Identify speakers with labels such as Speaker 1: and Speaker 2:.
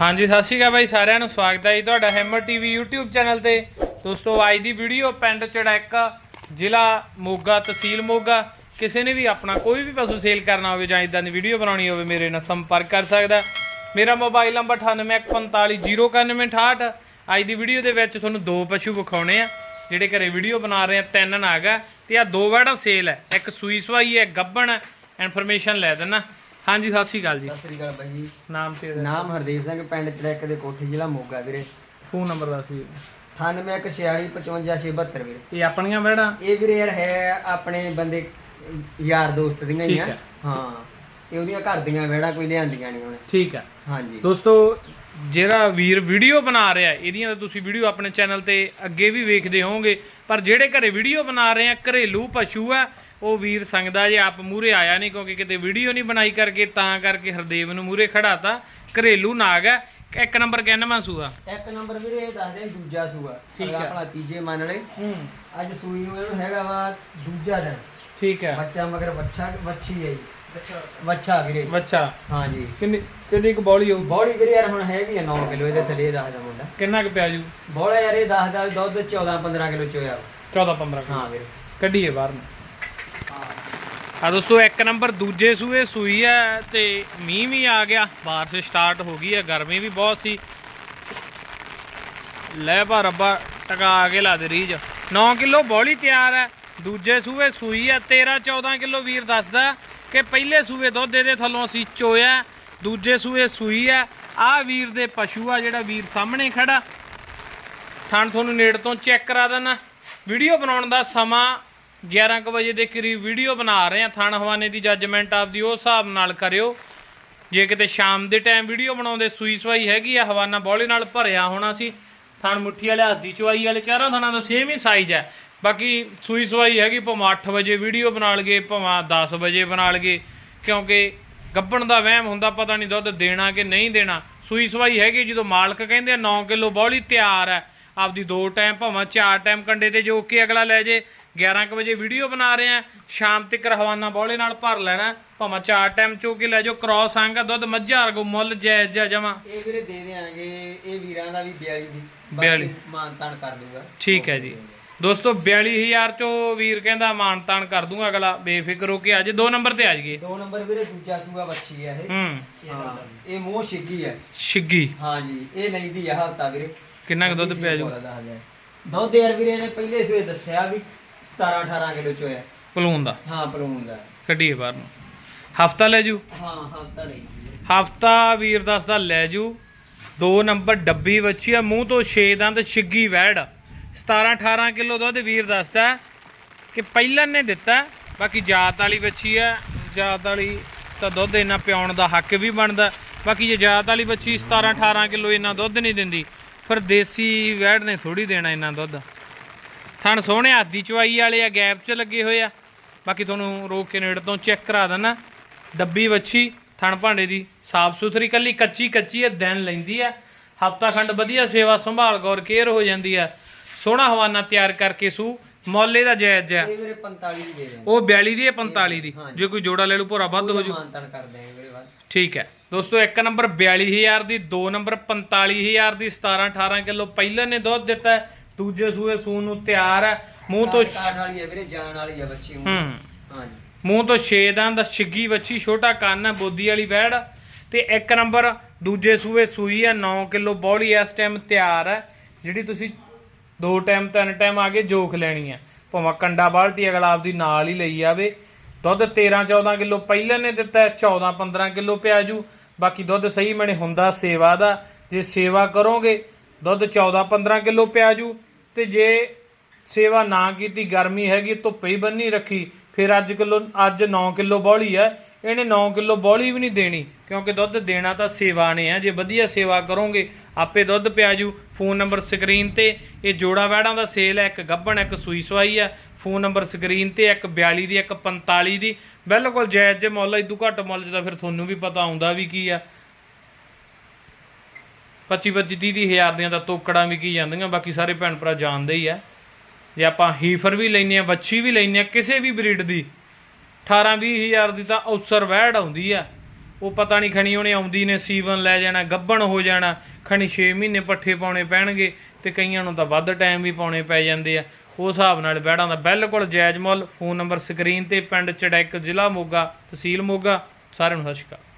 Speaker 1: ਹਾਂਜੀ, ਸਤਿ ਸ਼੍ਰੀ ਅਕਾਲ ਬਾਈ ਸਾਰਿਆਂ ਨੂੰ, ਸਵਾਗਤ ਹੈ ਜੀ ਤੁਹਾਡਾ ਹੈਮਰ ਟੀਵੀ YouTube ਚੈਨਲ ਤੇ। ਦੋਸਤੋ, ਅੱਜ ਦੀ ਵੀਡੀਓ ਪਿੰਡ ਚੜੈਕਾ, ਜ਼ਿਲ੍ਹਾ ਮੋਗਾ, ਤਹਿਸੀਲ ਮੋਗਾ। ਕਿਸੇ ਨੇ ਵੀ ਆਪਣਾ ਕੋਈ ਵੀ ਪਸ਼ੂ ਸੇਲ ਕਰਨਾ ਹੋਵੇ ਜਾਂ ਇਦਾਂ ਦੀ ਵੀਡੀਓ ਬਣਾਉਣੀ ਹੋਵੇ, ਮੇਰੇ ਨਾਲ ਸੰਪਰਕ ਕਰ ਸਕਦਾ ਮੇਰਾ ਮੋਬਾਈਲ ਨੰਬਰ 9814509168 ਅੱਜ ਦੀ ਵੀਡੀਓ ਦੇ ਵਿੱਚ ਤੁਹਾਨੂੰ ਦੋ ਪਸ਼ੂ ਵਿਖਾਉਣੇ ਆ, ਜਿਹੜੇ ਘਰੇ ਵੀਡੀਓ ਬਣਾ ਰਹੇ ਆ, ਤਿੰਨ ਨਾਗ ਆ, ਤੇ ਆ ਦੋ ਵੜਾ ਸੇਲ ਹੈ। ਇੱਕ ਸੂਈ ਸਵਾਈ ਹੈ, ਗੱਬਣ ਇਨਫੋਰਮੇਸ਼ਨ ਲੈ ਦੇਣਾ ਹਾਂਜੀ ਸਤਿ ਸ਼੍ਰੀ ਅਕਾਲ ਜੀ।
Speaker 2: ਸਤਿ ਸ੍ਰੀ ਅਕਾਲ ਬਾਈ ਜੀ।
Speaker 1: ਨਾਮ ਤੇ
Speaker 2: ਨਾਮ ਹਰਦੀਪ ਸਿੰਘ ਪਿੰਡ ਚੜੈਕ ਦੇ ਕੋਠੀ ਜ਼ਿਲ੍ਹਾ ਮੋਗਾ ਵੀਰੇ।
Speaker 1: ਫੋਨ ਨੰਬਰ ਦੱਸ ਜੀ
Speaker 2: 9816455572 ਵੀਰੇ।
Speaker 1: ਇਹ ਆਪਣੀਆਂ ਵੜਾ?
Speaker 2: ਇਹ ਵੀਰੇ ਯਾਰ ਹੈ ਆਪਣੇ ਬੰਦੇ ਯਾਰ ਦੋਸਤ ਦੀਆਂ ਹੀ
Speaker 1: ਠੀਕ
Speaker 2: ਆ
Speaker 1: ਹੈ।
Speaker 2: ਹਾਂ ਇਹ ਉਹਦੀਆਂ ਘਰ ਦੀਆਂ ਵੇੜਾ ਕੋਈ ਲਿਆਂਦੀਆਂ ਨਹੀਂ ਉਹਨੇ।
Speaker 1: ਠੀਕ ਹੈ।
Speaker 2: ਹਾਂਜੀ।
Speaker 1: ਦੋਸਤੋ ਜਿਹੜਾ ਵੀਰ ਵੀਡੀਓ ਬਣਾ ਰਿਹਾ ਇਹਦੀਆਂ ਤਾਂ ਤੁਸੀਂ ਵੀਡੀਓ ਆਪਣੇ ਚੈਨਲ ਤੇ ਅੱਗੇ ਵੀ ਵੇਖਦੇ ਹੋਵੋਗੇ ਪਰ ਜਿਹੜੇ ਘਰੇ ਵੀਡੀਓ ਬਣਾ ਰਹੇ ਆ ਘਰੇਲੂ ਪਸ਼ੂ ਆ ਉਹ ਵੀਰ ਸੰਗਦਾ ਜੇ ਆਪ ਮੂਰੇ ਆਇਆ ਨਹੀਂ ਕਿਉਂਕਿ ਕਿਤੇ ਵੀਡੀਓ ਨਹੀਂ ਬਣਾਈ ਕਰਕੇ ਤਾਂ ਕਰਕੇ ਹਰਦੇਵ ਨੂੰ ਮੂਰੇ ਖੜਾਤਾ। ਘਰੇਲੂ ਨਾਗ ਹੈ। ਇੱਕ ਨੰਬਰ ਕਹਿਣਾ ਸੂਆ
Speaker 2: ਇੱਕ ਨੰਬਰ ਵੀਰੇ ਇਹ ਦੱਸਦੇ ਦੂਜਾ ਸੂਆ।
Speaker 1: ਠੀਕ ਹੈ।
Speaker 2: ਆਪਣਾ ਤੀਜੇ ਮੰਨ ਲੈ
Speaker 1: ਹੂੰ।
Speaker 2: ਅੱਜ ਸੂਈ ਨੂੰ ਇਹਨੂੰ ਹੈਗਾ ਵਾ ਦੂਜਾ ਦਿਨ।
Speaker 1: ਠੀਕ ਹੈ।
Speaker 2: ਬੱਚਾ ਮਗਰ ਬੱਚਾ ਵੱਛੀ ਹੈ ਜੀ। ਬੱਚਾ ਵੀਰੇ।
Speaker 1: ਬੱਚਾ
Speaker 2: ਹਾਂਜੀ
Speaker 1: ਕਿੰਨੀ ਕਿੰਨੀ ਕੁ ਬੌਲੀ ਹੋਊ?
Speaker 2: ਬੋੜੀ ਵੀਰੇ ਯਾਰ ਹੁਣ ਹੈਗੀ ਆ 9 ਕਿਲੋ ਇਹਦੇ ਥੱਲੇ ਇਹ ਦੱਸਦਾ ਮੁੰਡਾ।
Speaker 1: ਕਿੰਨਾ ਕੁ ਪਿਆ ਜੂ?
Speaker 2: ਬੋਲਾ ਯਾਰ ਇਹ ਦੱਸਦਾ ਵੀ ਦੁੱਧ 14 15 ਕਿਲੋ ਚੋਇਆ।
Speaker 1: 14 15
Speaker 2: ਹਾਂ ਵੀਰੇ।
Speaker 1: ਕੱਢੀਏ ਬਾਹਰ ਨੂੰ। ਆ ਦੋਸਤੋ, ਇੱਕ ਨੰਬਰ ਦੂਜੇ ਸੂਏ ਸੂਈ ਹੈ ਤੇ ਮੀਂਹ ਵੀ ਆ ਗਿਆ। ਬਾਰਿਸ਼ ਸਟਾਰਟ ਹੋ ਗਈ ਹੈ ਗਰਮੀ ਵੀ ਬਹੁਤ ਸੀ। ਲੈ ਭਾ ਰੱਬਾ, ਟਕਾ ਕੇ ਲਾ ਦੇ ਰੀਜ 9 ਕਿਲੋ ਬੋਲੀ ਤਿਆਰ ਹੈ ਦੂਜੇ ਸੂਏ ਸੂਈ ਹੈ 13 14 ਕਿਲੋ ਵੀਰ ਦੱਸਦਾ ਕਿ ਪਹਿਲੇ ਸੂਏ ਦੁੱਧ ਦੇ ਥੱਲੋਂ ਅਸੀਂ ਚੋਇਆ, ਦੂਜੇ ਸੂਏ ਸੂਈ ਹੈ ਆ ਵੀਰ ਦੇ ਪਸ਼ੂ ਆ, ਜਿਹੜਾ ਵੀਰ ਸਾਹਮਣੇ ਖੜਾ। ਥਣ ਤੁਹਾਨੂੰ ਨੇੜ ਤੋਂ ਚੈੱਕ ਕਰਾ ਦੇਣਾ ਵੀਡੀਓ ਬਣਾਉਣ ਦਾ ਸਮਾਂ 11 ਕੁ ਵਜੇ ਦੇ ਕਰੀਬ ਵੀਡੀਓ ਬਣਾ ਰਹੇ ਆ ਥਣ ਹਵਾਨੇ ਦੀ ਜੱਜਮੈਂਟ ਆਪਦੀ ਉਸ ਹਿਸਾਬ ਨਾਲ ਕਰਿਓ। ਜੇ ਕਿਤੇ ਸ਼ਾਮ ਦੇ ਟਾਈਮ ਵੀਡੀਓ ਬਣਾਉਂਦੇ, ਸੂਈ ਸਵਾਈ ਹੈਗੀ ਆ, ਹਵਾਨਾ ਬੋਲੇ ਨਾਲ ਭਰਿਆ ਹੋਣਾ ਸੀ। ਥਣ ਮੁੱਠੀ ਵਾਲੇ ਹੱਦੀ ਚਵਾਈ ਵਾਲੇ, ਚਾਰਾਂ ਥਣਾਂ ਦਾ ਸੇਮ ਹੀ ਸਾਈਜ਼ ਹੈ। ਬਾਕੀ ਸੂਈ ਸਵਾਈ ਹੈਗੀ, ਭਾਵੇਂ 8 ਵਜੇ ਵੀਡੀਓ ਬਣਾ ਲਗੇ ਭਾਵੇਂ 10 ਵਜੇ ਬਣਾ ਲਗੇ ਕਿਉਂਕਿ ਗੱਬਣ ਦਾ ਵਹਿਮ ਹੁੰਦਾ, ਪਤਾ ਨਹੀਂ ਦੁੱਧ ਦੇਣਾ ਕਿ ਨਹੀਂ ਦੇਣਾ। ਸੂਈ ਸਵਾਈ ਹੈਗੀ ਜਦੋਂ ਮਾਲਕ ਕਹਿੰਦੇ ਆ 9 ਕਿਲੋ ਬੌਲੀ ਤਿਆਰ ਹੈ। ਆਪਦੀ ਦੋ ਟਾਈਮ ਭਾਵੇਂ ਚਾਰ ਟਾਈਮ ਕੰਡੇ ਤੇ ਜੋ ਕੇ ਅਗਲਾ ਲੈ ਜੇ। 11 ਕੁ ਵਜੇ ਵੀਡੀਓ ਬਣਾ ਰਹੇ ਆ ਸ਼ਾਮ ਤੱਕ ਹਵਾਨਾ ਬੌਲੇ ਨਾਲ ਭਰ ਲੈਣਾ। ਭਾਵੇਂ ਚਾਰ ਟਾਈਮ ਚੋ ਕੇ ਲੈ ਜਾਓ ਕ੍ਰਾਸ ਆਂਗਾ ਦੁੱਧ ਮੱਝਾਂ ਵਰਗੂ ਮੁੱਲ ਜਾਇਜ਼ ਜਾ ਜਮਾ।
Speaker 2: ਇਹ ਵੀਰੇ ਦੇ ਦੇਾਂਗੇ ਇਹ ਵੀਰਾਂ ਦਾ ਵੀ 42 ਦੀ।
Speaker 1: 42
Speaker 2: ਮਾਨ ਤਾਨ ਕਰ ਦੂਗਾ।
Speaker 1: ਠੀਕ ਹੈ ਜੀ। ਦੋਸਤੋ 42000 ਚੋ ਵੀਰ ਕਹਿੰਦਾ ਮਾਨ ਤਾਨ ਕਰ ਦੂੰਗਾ ਅਗਲਾ। ਬੇਫਿਕਰ ਹੋ ਕੇ ਅੱਜ ਦੋ ਨੰਬਰ ਤੇ ਆ ਜਾਈਏ।
Speaker 2: ਦੋ ਨੰਬਰ ਵੀਰੇ ਦੂਜਾ ਸੂਆ ਬੱਚੀ ਹੈ ਇਹ।
Speaker 1: ਹੂੰ।
Speaker 2: ਹਾਂ ਇਹ ਮੂੰਹ ਛਿੱਗੀ ਹੈ
Speaker 1: ਛਿੱਗੀ
Speaker 2: ਹਾਂਜੀ ਇਹ ਲੈਂਦੀ ਆ ਹਫਤਾ ਵੀਰੇ।
Speaker 1: ਕਿੰਨਾ ਕੁ ਦੁੱਧ ਪਿਆ ਜੂ?
Speaker 2: ਦੁੱਧ ਯਾਰ ਵੀਰੇ ਨੇ ਪਹਿਲੇ ਸੂਏ ਦੱਸਿਆ ਵੀ 17 18 ਕਿਲੋ ਚੋਇਆ
Speaker 1: ਪਲੂਨ ਦਾ?
Speaker 2: ਹਾਂ ਪਲੂਨ ਦਾ।
Speaker 1: ਕੱਢੀਏ ਬਾਹਰ ਨੂੰ। ਹਫਤਾ ਲੈ ਜੂ?
Speaker 2: ਹਾਂ ਹਫਤਾ ਨਹੀਂ
Speaker 1: ਹਫਤਾ ਵੀਰ ਦੱਸਦਾ ਲੈ ਜੂ। ਦੋ ਨੰਬਰ ਡੱਬੀ ਬੱਚੀ ਆ ਮੂੰਹ ਤੋਂ 6 ਦੰਦ ਛਿੱਗੀ ਵੈੜ। 17 18 ਕਿਲੋ ਦੁੱਧ ਵੀਰ ਦੱਸਦਾ ਕਿ ਪਹਿਲਾਂ ਨੇ ਦਿੱਤਾ ਬਾਕੀ ਜਾਤ ਵਾਲੀ ਬੱਚੀ ਆ। ਜਾਤ ਵਾਲੀ ਤਾਂ ਦੁੱਧ ਇੰਨਾ ਪਿਆਉਣ ਦਾ ਹੱਕ ਵੀ ਬਣਦਾ। ਬਾਕੀ ਜੇ ਜਾਤ ਵਾਲੀ ਬੱਚੀ 17 18 ਕਿਲੋ ਇੰਨਾ ਦੁੱਧ ਨਹੀਂ ਦਿੰਦੀ ਫਿਰ ਦੇਸੀ ਵੈੜ ਨੇ ਥੋੜੀ ਦੇਣਾ ਇੰਨਾ ਦੁੱਧ। ਥਣ ਸੋਹਣੇ ਹੱਥ ਦੀ ਚਵਾਈ ਵਾਲੇ ਆ ਗੈਪ 'ਚ ਲੱਗੇ ਹੋਏ ਆ। ਬਾਕੀ ਤੁਹਾਨੂੰ ਰੋਕ ਕੇ ਨੇੜੇ ਤੋਂ ਚੈੱਕ ਕਰਾ ਦਿੰਦਾ ਡੱਬੀ ਵੱਛੀ ਥਣ ਭਾਂਡੇ ਦੀ ਸਾਫ਼ ਸੁਥਰੀ ਕੱਲੀ ਕੱਚੀ ਕੱਚੀ ਹੈ ਦਿਨ ਲੈਂਦੀ ਆ। ਹਫਤਾ ਖੰਡ ਵਧੀਆ ਸੇਵਾ ਸੰਭਾਲ ਗੌਰ ਕੇਅਰ ਹੋ ਜਾਂਦੀ ਆ। ਸੋਹਣਾ ਹਵਾਨਾ ਤਿਆਰ ਕਰਕੇ ਸੂ ਮੌਲੇ ਦਾ ਜਾਇਜ਼ ਆ।
Speaker 2: ਇਹ ਵੀਰੇ 45 ਦੀ ਦੇ
Speaker 1: ਉਹ 42 ਦੀ ਹੈ 45 ਦੀ। ਜੇ ਕੋਈ ਜੋੜਾ ਲੈ ਲੂ ਭੋਰਾ ਵੱਧ ਹੋ ਜੂ।
Speaker 2: ਮਾਨ ਤਾਨ ਕਰ ਦੇਂਗੇ ਵੀਰੇ ਬਾਅਦ
Speaker 1: ਠੀਕ ਹੈ। ਦੋਸਤੋ ਇੱਕ ਨੰਬਰ 42000 ਦੀ ਦੋ ਨੰਬਰ 45000 ਦੀ 17 18 ਕਿਲੋ ਪਹਿਲਾਂ ਨੇ ਦੁੱਧ ਦਿੱਤਾ। ਦੂਜੇ ਸੂਏ ਸੂਣ ਨੂੰ ਤਿਆਰ ਹੈ ਮੂੰਹ ਤੋਂ
Speaker 2: ਕਾਠ ਵਾਲੀ ਹੈ ਵੀਰੇ ਜਾਨ ਵਾਲੀ ਹੈ ਬੱਚੀ
Speaker 1: ਹੂੰ।
Speaker 2: ਹਾਂਜੀ।
Speaker 1: ਮੂੰਹ ਤੋਂ ਛੇ ਦੰਦ ਛਿੱਗੀ ਵੱਛੀ ਛੋਟਾ ਕੰਨ ਹੈ ਬੋਦੀ ਵਾਲੀ ਵੈੜ। ਤੇ ਇੱਕ ਨੰਬਰ ਦੂਜੇ ਸੂਏ ਸੂਈ ਹੈ 9 ਕਿਲੋ ਬੌਲੀ ਇਸ ਟਾਈਮ ਤਿਆਰ ਹੈ ਜਿਹੜੀ ਤੁਸੀਂ ਦੋ ਟਾਈਮ ਤਿੰਨ ਟਾਈਮ ਆ ਕੇ ਜੋਖ ਲੈਣੀ ਹੈ ਭਾਵੇਂ ਕੰਡਾ ਬਾਲਟੀ ਅਗਲਾ ਆਪਦੀ ਨਾਲ ਹੀ ਲਈ ਆਵੇ। ਦੁੱਧ 13 14 ਕਿਲੋ ਪਹਿਲਾਂ ਨੇ ਦਿੱਤਾ ਹੈ, 14 15 ਕਿਲੋ ਪਿਆ ਜੂ ਬਾਕੀ ਦੁੱਧ ਸਹੀ ਮਣੇ ਹੁੰਦਾ ਸੇਵਾ ਦਾ। ਜੇ ਸੇਵਾ ਕਰੋਗੇ ਦੁੱਧ 14 15 ਕਿਲੋ ਪਿਆ ਜੂ ਤੇ ਜੇ ਸੇਵਾ ਨਾ ਕੀਤੀ, ਗਰਮੀ ਹੈਗੀ, ਧੁੱਪੇ ਹੀ ਬੰਨੀ ਰੱਖੀ, ਫਿਰ ਅੱਜ ਕਿਲੋ, ਅੱਜ 9 ਕਿਲੋ ਬੌਲੀ ਹੈ। ਇਹਨੇ 9 ਕਿਲੋ ਬੌਲੀ ਵੀ ਨਹੀਂ ਦੇਣੀ, ਕਿਉਂਕਿ ਦੁੱਧ ਦੇਣਾ ਤਾਂ ਸੇਵਾ ਨੇ ਆ ਜੇ ਵਧੀਆ ਸੇਵਾ ਕਰੋਗੇ, ਆਪੇ ਦੁੱਧ ਪਿਆ ਜੂ। ਫੋਨ ਨੰਬਰ ਸਕਰੀਨ ਤੇ, ਇਹ ਜੋੜਾ ਵੈੜਾਂ ਦਾ ਸੇਲ ਹੈ, ਇੱਕ ਗੱਭਣ ਇੱਕ ਸੂਈ ਸਵਾਈ ਆ ਫੋਨ ਨੰਬਰ ਸਕਰੀਨ ਤੇ, ਇੱਕ 42 ਦੀ, ਇੱਕ 45 ਦੀ। ਬਿਲਕੁਲ ਜਾਇਜ਼ ਜੇ ਮੁੱਲ, ਇਦੋਂ ਘੱਟ ਮੁੱਲ 'ਚ ਤਾਂ ਫਿਰ ਤੁਹਾਨੂੰ ਵੀ ਪਤਾ ਆਉਂਦਾ ਵੀ ਕੀ ਆ 25 25 30 ਹਜ਼ਾਰ ਦੀਆਂ ਤਾਂ ਤੋਕੜਾਂ ਵੀ ਕੀ ਜਾਂਦੀਆਂ, ਬਾਕੀ ਸਾਰੇ ਭੈਣ ਭਰਾ ਜਾਣਦੇ ਹੀ ਆ। ਜੇ ਆਪਾਂ ਹੀਫਰ ਵੀ ਲੈਨੇ ਆ ਵੱਛੀ ਵੀ ਲੈਨੇ ਆ ਕਿਸੇ ਵੀ ਬਰੀਡ ਦੀ 18 20 ਹਜ਼ਾਰ ਦੀ ਤਾਂ ਔਸਰ ਵਹਿੜ ਆਉਂਦੀ ਆ। ਉਹ ਪਤਾ ਨਹੀਂ ਖਣੀ ਉਹਨੇ ਆਉਂਦੀ ਨੇ ਸੀਵਨ ਲੈ ਜਾਣਾ, ਗੱਬਣ ਹੋ ਜਾਣਾ, ਖਣੀ 6 ਮਹੀਨੇ ਪੱਠੇ ਪਾਉਣੇ ਪੈਣਗੇ ਤੇ ਕਈਆਂ ਨੂੰ ਤਾਂ ਵੱਧ ਟਾਈਮ ਵੀ ਪਾਉਣੇ ਪੈ ਜਾਂਦੇ ਆ। ਉਸ ਹਿਸਾਬ ਨਾਲ ਬੈੜਾਂ ਦਾ ਬਿਲਕੁਲ ਜਾਇਜ਼ ਮੁੱਲ। ਫੋਨ ਨੰਬਰ ਸਕਰੀਨ ਤੇ ਪਿੰਡ ਚੜੈਕ ਜ਼ਿਲ੍ਹਾ ਮੋਗਾ, ਤਹਿਸੀਲ ਮੋਗਾ, ਸਾਰਿਆਂ ਨੂੰ ਸਤਿ ਸ਼੍ਰੀ ਅਕਾਲ।